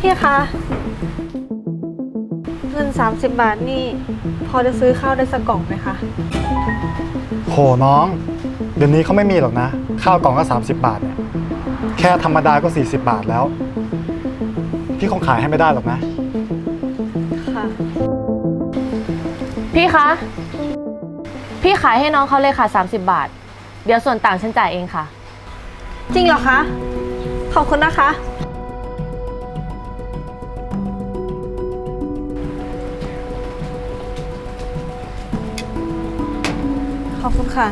พี่คะ เงิน 30 บาทนี่ พอจะซื้อข้าวได้สักกล่องไหมคะ โหน้อง เดี๋ยวนี้เขาไม่มีหรอกนะ ข้าวกล่องก็ 30 บาทเนี่ยแค่ธรรมดาก็ 40 บาทแล้ว พี่คงขายให้ไม่ได้หรอกนะ ค่ะ พี่คะ พี่ขายให้น้องเขาเลยค่ะ 30 บาท เดี๋ยวส่วนต่างฉันจ่ายเองค่ะ จริงเหรอคะ ขอบคุณนะคะ ขอบคุณค่ะ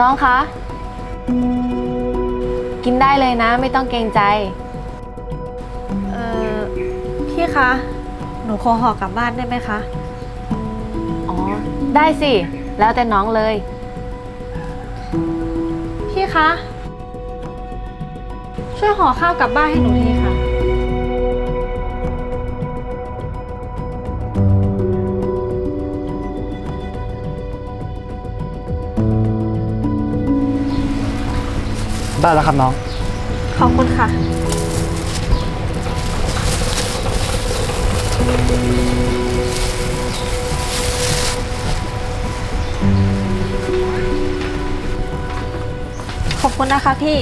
น้องคะ กินได้เลยนะ ไม่ต้องเกรงใจ เอ่อ พี่คะ หนูขอห่อกลับบ้านได้ไหมคะ อ๋อ ได้สิ แล้วแต่น้องเลย พี่คะ ช่วยห่อข้าวกลับบ้านให้หนูทีค่ะ ได้แล้วครับน้อง ขอบคุณค่ะ ขอบคุณนะคะพี่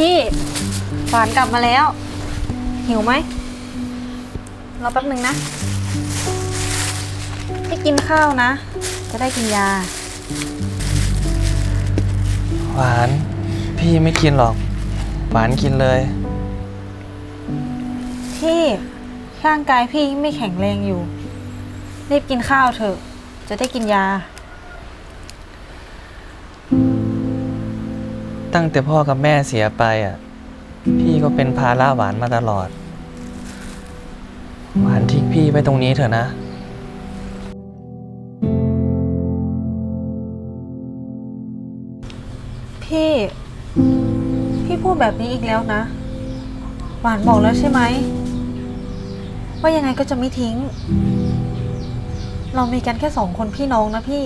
พี่หวานกลับมาแล้ว หิวไหมรอแป๊บหนึ่งนะ พี่กินข้าวนะ จะได้กินยา หวาน พี่ไม่กินหรอก หวานกินเลย พี่ร่างกายพี่ไม่แข็งแรงอยู่ รีบกินข้าวเถอะ จะได้กินยา ตั้งแต่พ่อกับแม่เสียไปอะ พี่ก็เป็นภาระหวานมาตลอด หวานทิ้งพี่ไว้ตรงนี้เถอะนะ พี่ พี่พูดแบบนี้อีกแล้วนะ หวานบอกแล้วใช่ไหม ว่ายังไงก็จะไม่ทิ้ง เรามีกันแค่สองคนพี่น้องนะพี่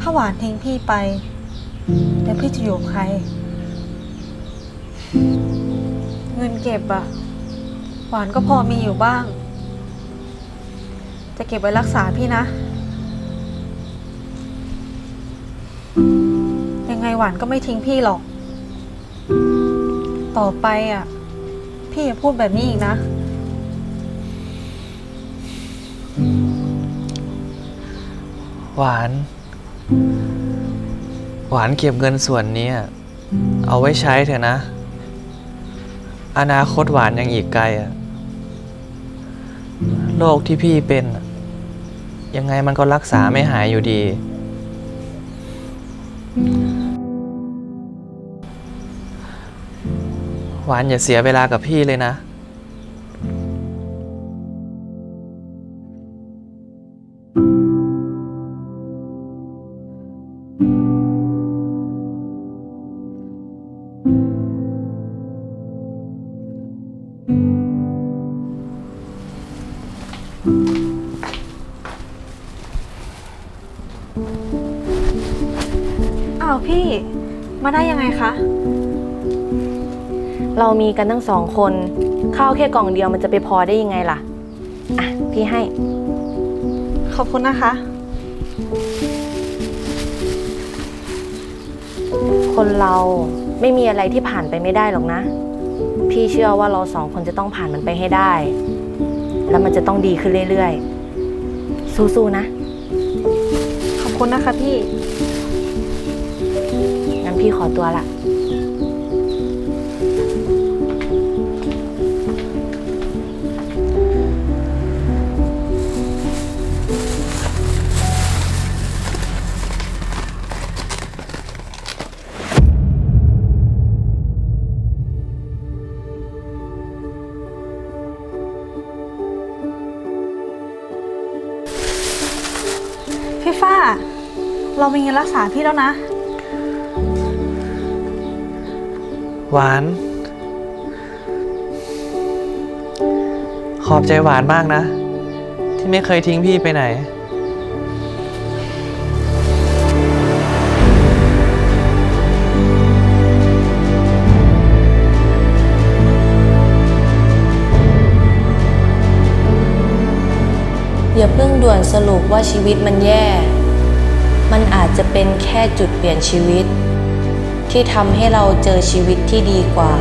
ถ้าหวานทิ้งพี่ไป แล้วพี่จะอยู่กับใคร เงินเก็บอะหวานก็พอมีอยู่บ้าง จะเก็บไว้รักษาพี่นะ ยังไงหวานก็ไม่ทิ้งพี่หรอก ต่อไปอะพี่อย่าพูดแบบนี้อีกนะหวาน หวานเก็บเงินส่วนนี้เอาไว้ใช้เถอะนะ อนาคตหวานยังอีกไกลอะโรคที่พี่เป็น ยังไงมันก็รักษาไม่หายอยู่ดี หวานอย่าเสียเวลากับพี่เลยนะ อ้าวพี่ มาได้ยังไงคะ เรามีกันทั้งสองคน ข้าวแค่กล่องเดียวมันจะไปพอได้ยังไงล่ะ อะ พี่ให้ ขอบคุณนะคะ คนเราไม่มีอะไรที่ผ่านไปไม่ได้หรอกนะ พี่เชื่อว่าเราสองคนจะต้องผ่านมันไปให้ได้ แล้วมันจะต้องดีขึ้นเรื่อยๆ สู้ๆนะขอบุณนะคะพี่ งั้นพี่ขอตัวละพี่ฟ้า เรามีเงินรักษาพี่แล้วนะ หวาน ขอบใจหวานมากนะ ที่ไม่เคยทิ้งพี่ไปไหน อย่าเพิ่งด่วนสรุปว่าชีวิตมันแย่มันอาจ จะเป็นแค่จุดเปลี่ยนชีวิต ที่ทำให้เราเจอชีวิตที่ดีกว่า